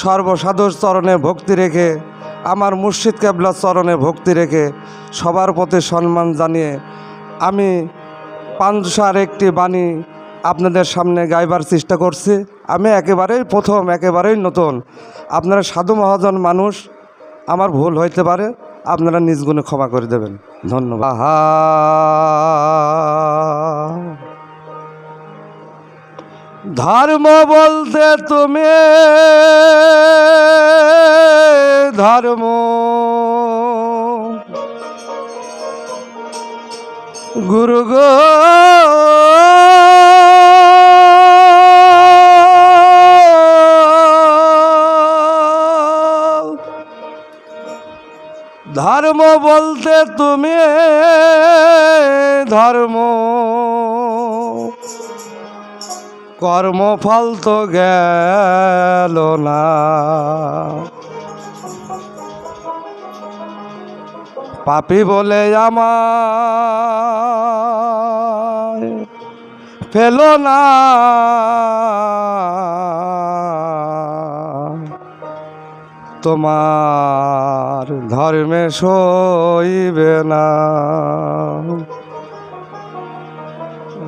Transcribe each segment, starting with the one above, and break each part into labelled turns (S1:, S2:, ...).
S1: সর্বসাধুর চরণে ভক্তি রেখে, আমার মুর্শিদ কেবলার চরণে ভক্তি রেখে সবার প্রতি সম্মান জানিয়ে আমি পাঁচশার একটি বাণী আপনাদের সামনে গাইবার চেষ্টা করছি। আমি একেবারেই প্রথম, একেবারেই নতুন। আপনারা সাধু মহাজন মানুষ, আমার ভুল হইতে পারে, আপনারা নিজ গুণে ক্ষমা করে দেবেন। ধন্যবাদ। ধর্ম বলতে তুমি ধর্ম। গুরু গো। ধর্ম বলতে তুমি ধর্ম। কর্মফল তো গেল না। পাপি বলে আমার ফেলো না। তোমার ধর্মে সইবে না।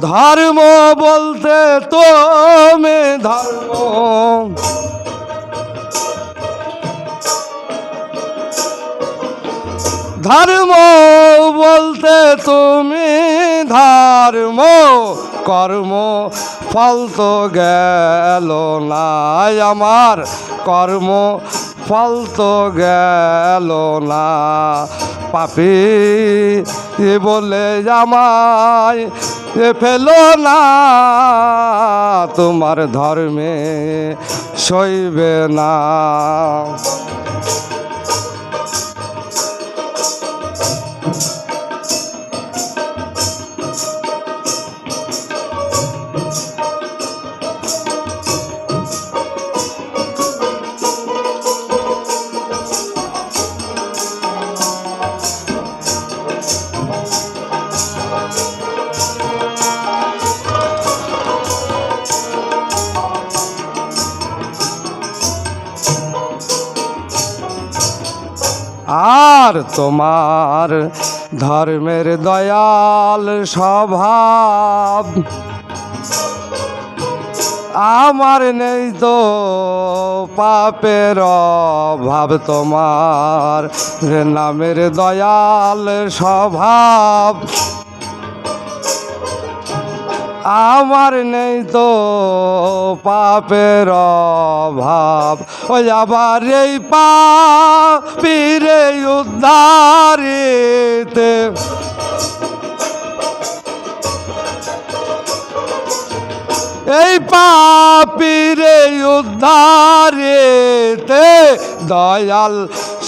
S1: ধর্ম বলতে তুমি ধর্ম। ধর্ম বলতে তুমি ধর্ম, কর্ম ফল তো গেল না আমার। কর্ম ফল তো গেল না পাপি বলে আমায় ফেলো না তোমার ধর্মে সইবে না। আর তোমার ধর্মের দয়াল স্বভাব। আমার নেই তো পাপের অভাব তোমার নামের দয়াল স্বভাব। আমার নেই তো পাপের অভাব। ওই আবার এই পাপিরে উদ্ধারিতে। এই পাপিরে উদ্ধারিতে দয়াল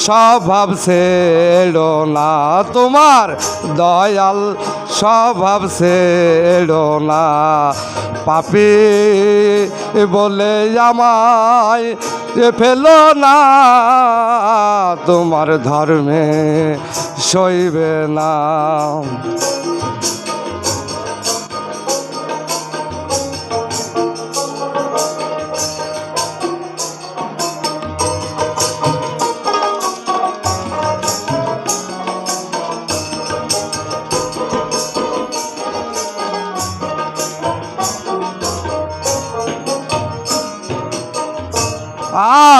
S1: স্বভাব ছেড়ো না তোমার। দয়াল স্বভাব ছেড়ো না। পাপি বলে আমায় ফেলো না, তোমার ধর্মে সইবে না।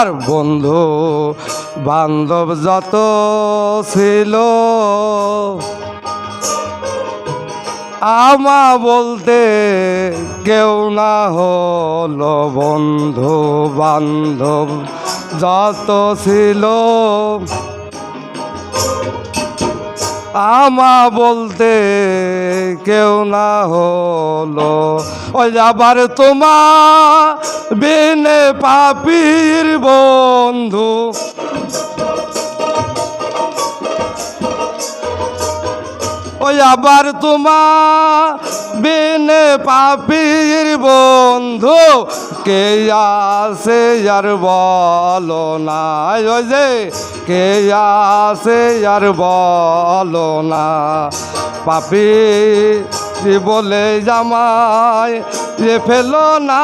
S1: আর বন্ধু, বান্ধব যত ছিল। আমা বলতে কেউ না হলো বন্ধু, বান্ধব যত ছিল। আমা বলতে কেউ না হলো। ওই আবার তোমা বিনে পাপির বন্ধু। ওই আবার তোমা বিনে পাপির বন্ধু। কে আসে আর বলো না ওই যে কে আসে আর বলো না। পাপি বলে জামাই যে ফেল না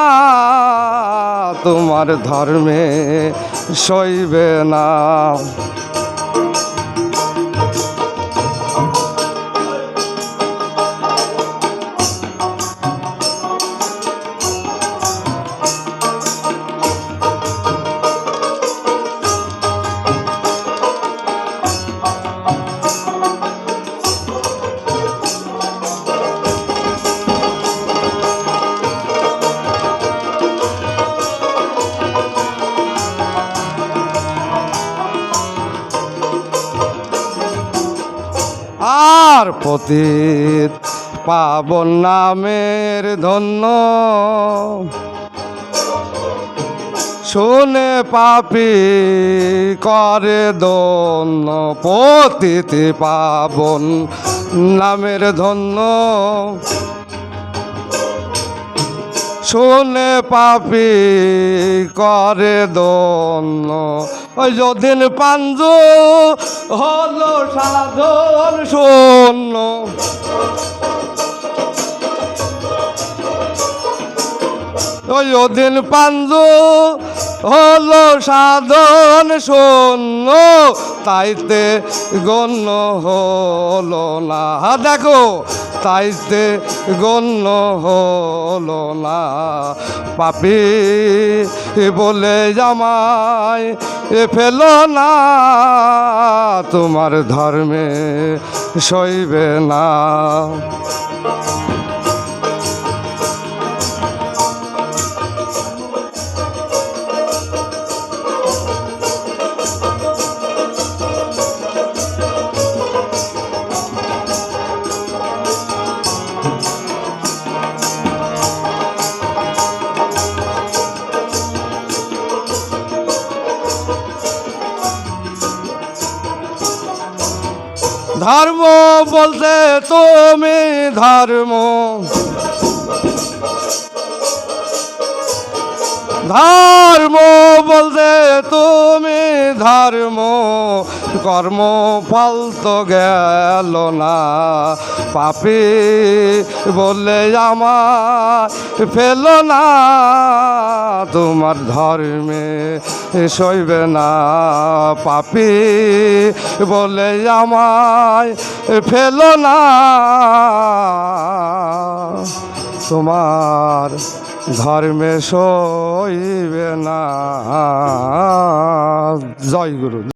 S1: তোমার ধর্মে সইবে না। আর পতিত পাবন নামের ধন্য। শুনে পাপি করে দন্য পতিত পাবন নামের ধন্য। শুনে পাপি করে দন্য ওই যদিন পাঞ্জু হলো সাধন শূন্য। ওই ওদিন পাঞ্জু হলো সাধন শূন্য, তাইতে গণ্য হলো না। দেখো তাইতে গণ্য হল না। পাপি বলে জামাই এ ফেল না। তোমার ধর্মে সইবে না। ধর্ম বলতে তুমি ধর্ম। ধর্ম বলতে তুমি ধর্ম। কর্ম ফল তো গেল না। পাপি বলে আমার ফেলো না। তোমার ধর্মে সইবে না। পাপি বলে আমায় ফেলো না। তোমার ধর্মে সইবে না। জয় গুরু।